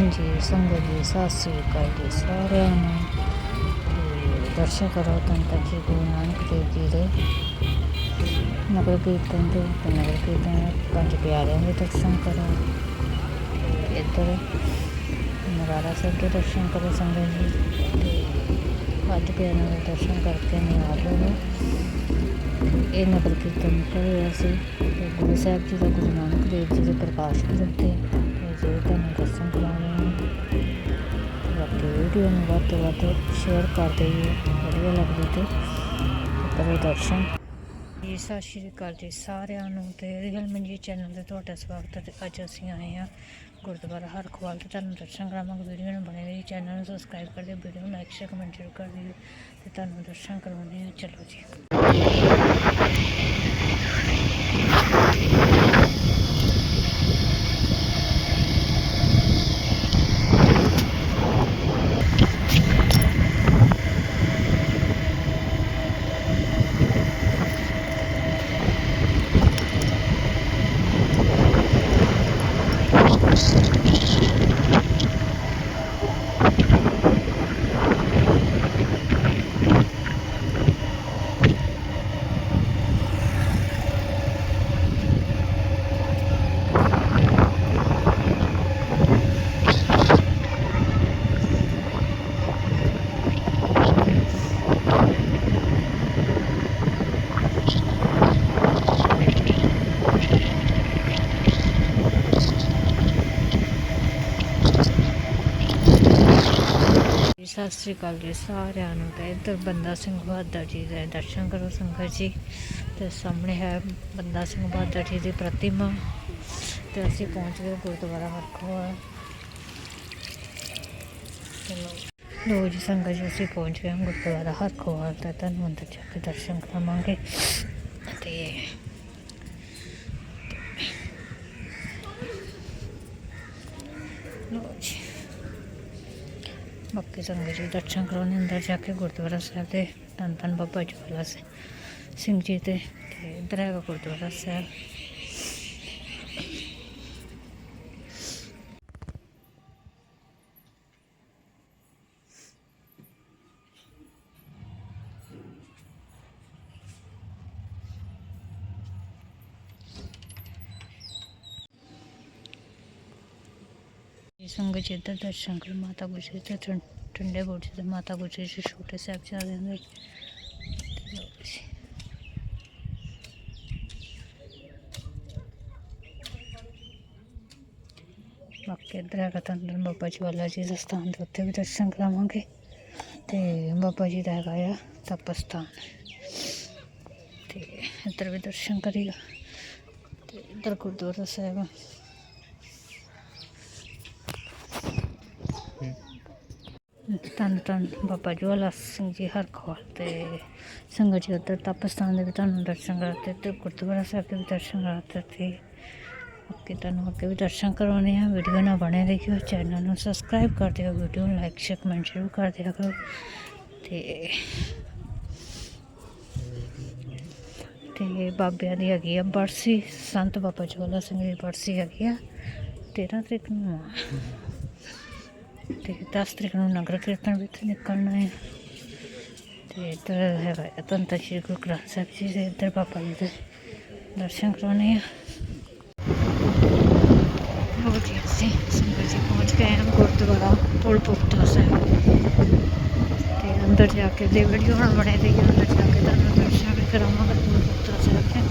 ਹਾਂਜੀ, ਸੰਗਤ ਜੀ, ਸਤਿ ਸ੍ਰੀ ਅਕਾਲ ਜੀ ਸਾਰਿਆਂ ਨੂੰ। ਤੇ ਦਰਸ਼ਨ ਕਰੋ ਤੰਤਾ ਜੀ, ਗੁਰੂ ਨਾਨਕ ਦੇਵ ਜੀ ਦੇ। ਨਗਰ ਕੀਰਤਨ ਦੇ, ਤੇ ਨਗਰ ਕੀਰਤਨ ਪੰਜ ਪਿਆਰਿਆਂ ਦੇ ਦਰਸ਼ਨ ਕਰੋ। ਤੇ ਇੱਧਰ ਨਗਾਰਾ ਸਾਹਿਬ ਦੇ ਦਰਸ਼ਨ ਕਰੋ ਸੰਗਤ ਜੀ। ਤੇ ਪੰਜ ਪਿਆਰਿਆਂ ਦੇ ਦਰਸ਼ਨ ਕਰਕੇ ਨਿਹਾਲ ਹੋਵੋ। ਇਹ ਨਗਰ ਕੀਰਤਨ ਨਿਕਲ ਰਿਹਾ ਸੀ। ਤੇ ਗੁਰੂ ਸਾਹਿਬ ਜੀ ਦਾ ਗੁਰੂ ਨਾਨਕ ਦੇਵ ਜੀ ਦੇ ਪ੍ਰਕਾਸ਼ ਪੁਰਬ ਤੇ ਤੇ ਤੁਹਾਨੂੰ ਦਰਸ਼ਨ ਬਾਕੀ ਵੀਡੀਓ ਨੂੰ ਵੱਧ ਤੋਂ ਵੱਧ ਸ਼ੇਅਰ ਕਰ ਦਿਓ ਵਧੀਆ ਲੱਗਦੀ ਤੇ ਕਰੋ ਦਰਸ਼ਨ। ਜੀ, ਸਤਿ ਸ਼੍ਰੀ ਅਕਾਲ ਜੀ ਸਾਰਿਆਂ ਨੂੰ ਤੇ ਰੀਅਲ ਮੰਜੀ ਚੈਨਲ ਤੇ ਤੁਹਾਡਾ ਸਵਾਗਤ ਹੈ ਅੱਜ ਅਸੀਂ ਆਏ ਹਾਂ ਗੁਰਦੁਆਰਾ ਹਰਖਵਾਲ ਤੇ। ਤੁਹਾਨੂੰ ਦਰਸ਼ਨ ਕਰਾਵਾਂਗੇ, ਵੀਡੀਓ ਨੂੰ ਬਣੇ ਰਹੀ ਚੈਨਲ ਨੂੰ ਸਬਸਕ੍ਰਾਈਬ ਕਰ ਦਿਓ, ਵੀਡੀਓ ਨੂੰ ਲਾਈਕ ਸ਼ੇਅਰ ਕਮੈਂਟ ਜ਼ਰੂਰ ਕਰ ਦਿਓ ਤੇ ਤੁਹਾਨੂੰ ਦਰਸ਼ਨ ਕਰਵਾਉਂਦੇ ਆ ਚਲੋ ਜੀ। ਸਤਿ ਸ੍ਰੀ ਅਕਾਲ ਜੀ ਸਾਰਿਆਂ ਨੂੰ ਤੇ ਇੱਧਰ ਬੰਦਾ ਸਿੰਘ ਬਹਾਦਰ ਜੀ ਦੇ ਦਰਸ਼ਨ ਕਰੋ ਸੰਗਤ ਜੀ। ਤੇ ਸਾਹਮਣੇ ਹੈ ਬੰਦਾ ਸਿੰਘ ਬਹਾਦਰ ਜੀ ਦੀ ਪ੍ਰਤਿਮਾ ਤੇ ਅਸੀਂ ਪਹੁੰਚ ਗਏ ਗੁਰਦੁਆਰਾ ਹਰਖਵਾਲ ਚਲੋ ਲੋ ਜੀ ਸੰਗਤ ਜੀ, ਅਸੀਂ ਪਹੁੰਚ ਗਏ ਹਾਂ ਗੁਰਦੁਆਰਾ ਹਰਖਵਾਲ ਤੇ ਤੁਹਾਨੂੰ ਅੰਦਰ ਜਾ ਕੇ ਦਰਸ਼ਨ ਕਰਾਵਾਂਗੇ। ਤੇ ਲੋ ਜੀ ਬਾਕੀ ਸੰਗਤ ਜੀ, ਦਰਸ਼ਨ ਕਰਾਉਣੇ ਅੰਦਰ ਜਾ ਕੇ ਗੁਰਦੁਆਰਾ ਸਾਹਿਬ ਦੇ ਧੰਨ ਧੰਨ ਬਾਬਾ ਜਵਾਲਾ ਸਿੰਘ ਜੀ ਦੇ ਤੇ ਇੱਧਰ ਹੈਗਾ ਗੁਰਦੁਆਰਾ ਸਾਹਿਬ। ਜੀ, ਸੰਗਤ ਜੀ ਇੱਧਰ ਦਰਸ਼ਨ ਕਰ, ਮਾਤਾ ਗੁਜਰੀ ਤੇ ਠੰ- ਠੰਡੇ ਬੁਰਜ ਤੇ ਮਾਤਾ ਗੁਜਰੀ ਜੀ ਛੋਟੇ ਸਾਹਿਬਜ਼ਾਦਿਆਂ ਦੇ ਬਾਕੀ ਇੱਧਰ ਹੈਗਾ ਤੰਦਨ ਬਾਬਾ ਜਵਾਲਾ ਜੀ ਦਾ ਸਥਾਨ ਤੇ ਉੱਥੇ ਵੀ ਦਰਸ਼ਨ ਕਰਾਵਾਂਗੇ। ਤੇ ਬਾਬਾ ਜੀ ਦਾ ਹੈਗਾ ਆ ਤਪਸਥਾਨ। ਤੇ ਇੱਧਰ ਵੀ ਦਰਸ਼ਨ ਕਰੀਗਾ ਤੇ ਇੱਧਰ ਗੁਰਦੁਆਰਾ ਸਾਹਿਬ ਆ। ਧੰਨ ਧੰਨ ਬਾਬਾ ਜਵਾਲਾ ਸਿੰਘ ਜੀ ਹਰਖਵਾਲ ਤੇ ਸੰਗਤ ਜੀ ਉੱਧਰ ਤਪਸਥਾਨ ਦੇ ਵੀ ਤੁਹਾਨੂੰ ਦਰਸ਼ਨ ਕਰਾਤੇ ਤੇ ਗੁਰਦੁਆਰਾ ਸਾਹਿਬ ਦੇ ਵੀ ਦਰਸ਼ਨ ਕਰਾਤੇ ਤੇ ਅੱਗੇ ਤੁਹਾਨੂੰ ਅੱਗੇ ਵੀ ਦਰਸ਼ਨ ਕਰਵਾਉਣੇ ਆ, ਵੀਡੀਓ ਨਾਲ ਬਣੇ ਰਹੀਓ, ਚੈਨਲ ਨੂੰ ਸਬਸਕ੍ਰਾਈਬ ਕਰ ਦਿਓ, ਵੀਡੀਓ ਨੂੰ ਲਾਈਕ, ਸ਼ੇਅਰ, ਕਮੈਂਟ ਜ਼ਰੂਰ ਕਰ ਦਿਆ ਕਰੋ ਤੇ ਤੇ ਬਾਬਿਆਂ ਦੀ ਹੈਗੀ ਆ ਬਰਸੀ, ਸੰਤ ਬਾਬਾ ਜਵਾਲਾ ਸਿੰਘ ਦੀ ਬਰਸੀ ਹੈਗੀ ਆ 13 ਤਰੀਕ ਨੂੰ ਤੇ 10 ਤਰੀਕ ਨੂੰ ਨਗਰ ਕੀਰਤਨ ਵਿੱਚ ਨਿਕਲਣਾ ਹੈ। ਤੇ ਇੱਧਰ ਹੈਗਾ ਹੈ ਧੰਨ ਸ਼੍ਰੀ ਗੁਰੂ ਗ੍ਰੰਥ ਸਾਹਿਬ ਜੀ ਦੇ ਇੱਧਰ ਬਾਬਾ ਜੀ ਦੇ ਦਰਸ਼ਨ ਕਰਾਉਣੇ ਆ। ਲੋ ਜੀ, ਅਸੀਂ ਸੰਗਤ ਜੀ ਪਹੁੰਚ ਗਏ ਹਾਂ ਗੁਰਦੁਆਰਾ ਪੁਲ ਪੁਖਤਾ ਸਾਹਿਬ। ਤੇ ਅੰਦਰ ਜਾ ਕੇ ਦੇ ਵੀਡੀਓ ਹੁਣ ਬਣੇ ਤੇ ਅੰਦਰ ਜਾ ਕੇ ਤੁਹਾਨੂੰ ਦਰਸ਼ਨ ਵੀ ਕਰਾਵਾਂਗੇ ਪੁਲ ਪੁਖਤਾ ਸਾਹਿਬ ਦੇ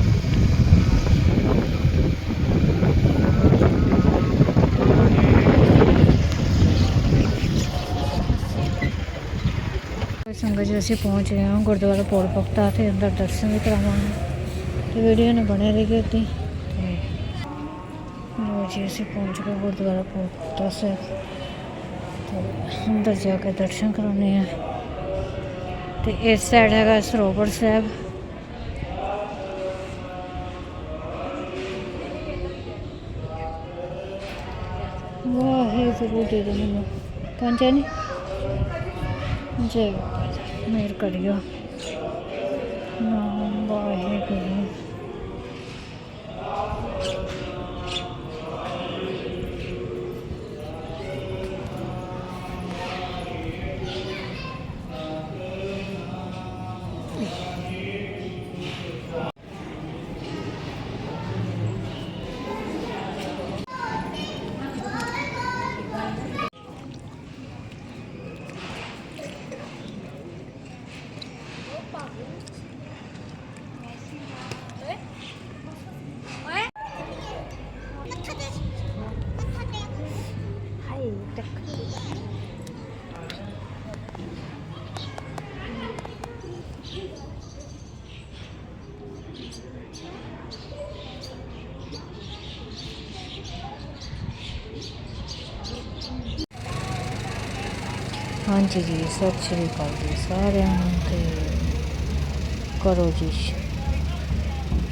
ਸੰਗਤ ਜੀ ਅਸੀਂ ਪਹੁੰਚ ਗਏ ਹਾਂ ਗੁਰਦੁਆਰਾ ਪੌੜ ਪਖਤਾ ਤੇ ਅੰਦਰ ਦਰਸ਼ਨ ਵੀ ਕਰਾਵਾਂਗੇ। ਤੇ ਵੀਡੀਓ ਨੂੰ ਬਣੇ ਰਹੀਏ ਤੇ ਲੋ ਜੀ, ਅਸੀਂ ਪਹੁੰਚ ਗਏ ਗੁਰਦੁਆਰਾ ਪੌੜ ਪਖਤਾ ਸਾਹਿਬ। ਤੇ ਅੰਦਰ ਜਾ ਕੇ ਦਰਸ਼ਨ ਕਰਾਉਣੇ ਆ ਤੇ ਇਸ ਸਾਈਡ ਹੈਗਾ ਸਰੋਵਰ ਸਾਹਿਬ। ਵਾਹਿਗੁਰੂ ਦੇ ਦੇ ਮੈਨੂੰ ਪਹੁੰਚਿਆ ਨਹੀਂ ਜੈ ਬਾਬਾ ਜੀ ਮਿਹਰ ਕਰਿਓ। ਨਾਮ ਵਾਹਿਗੁਰੂ। ਹਾਂਜੀ ਜੀ, ਸਤਿ ਸ਼੍ਰੀ ਅਕਾਲ ਜੀ ਸਾਰਿਆਂ ਨੂੰ ਤੇ ਕਰੋ ਜੀ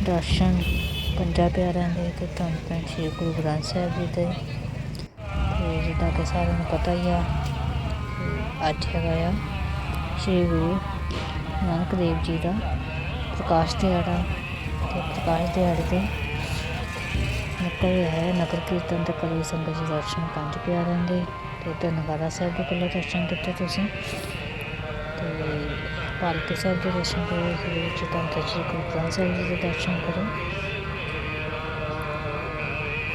ਦਰਸ਼ਨ ਪੰਜਾਂ ਪਿਆਰਿਆਂ ਦੇ ਤੇ ਧੰਨ ਧੰਨ ਸ਼੍ਰੀ ਗੁਰੂ ਗ੍ਰੰਥ ਸਾਹਿਬ ਜੀ ਦੇ। ਤੇ ਜਿੱਦਾਂ ਕਿ ਸਾਰਿਆਂ ਨੂੰ ਪਤਾ ਹੀ ਆ, ਅੱਜ ਹੈਗਾ ਆ ਸ਼੍ਰੀ ਗੁਰੂ ਨਾਨਕ ਦੇਵ ਜੀ ਦਾ ਪ੍ਰਕਾਸ਼ ਦਿਹਾੜਾ, ਤੇ ਪ੍ਰਕਾਸ਼ ਦਿਹਾੜੇ ਤੇ ਨਿਕਲ ਹੈ ਨਗਰ ਕੀਰਤਨ ਤੇ ਕਰੀ ਸੰਗਤ ਜੀ ਦਰਸ਼ਨ ਪੰਜ ਪਿਆਰਿਆਂ ਦੇ। ਤੇ ਧੰਨਵਾਦਾ ਸਾਹਿਬ ਦੇ ਪਹਿਲਾਂ ਦਰਸ਼ਨ ਕੀਤੇ ਤੁਸੀਂ। ਤੇ ਪਾਲਕੀ ਸਾਹਿਬ ਦੇ ਦਰਸ਼ਨ ਕਰੋ ਫਿਰ ਵਿੱਚ ਤਾਂ ਸ਼੍ਰੀ ਗੁਰੂ ਗ੍ਰੰਥ ਸਾਹਿਬ ਜੀ ਦੇ ਦਰਸ਼ਨ ਕਰੋ।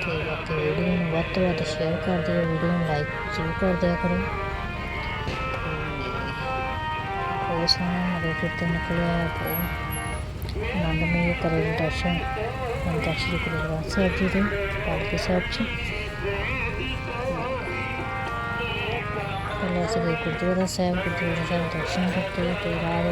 ਤੇ ਬਾਕੀ ਵੀਡੀਓ ਨੂੰ ਵੱਧ ਤੋਂ ਵੱਧ ਸ਼ੇਅਰ ਕਰ ਦਿਓ, ਵੀਡੀਓ ਨੂੰ ਲਾਈਕ ਜ਼ਰੂਰ ਕਰ ਦਿਆ ਕਰੋ। ਤੇ ਬਹੁਤ ਸੋਹਣਾ ਨਗਰ ਕੀਰਤਨ ਨਿਕਲਿਆ ਹੈ ਬਹੁਤ ਆਨੰਦਮਈ ਕਰੋ ਦਰਸ਼ਨ। ਅੰਦਰ ਸ਼੍ਰੀ ਗੁਰੂ ਗ੍ਰੰਥ ਸਾਹਿਬ ਜੀ ਦੇ, ਪਾਲਕੀ ਸਾਹਿਬ 'ਚ ਪਹਿਲਾਂ ਅਸੀਂ ਗਏ ਗੁਰਦੁਆਰਾ ਸਾਹਿਬ ਗੁਰਦੁਆਰਾ ਸਾਹਿਬ ਦਰਸ਼ਨ ਕੀਤੇ ਤੇ ਰਾਹ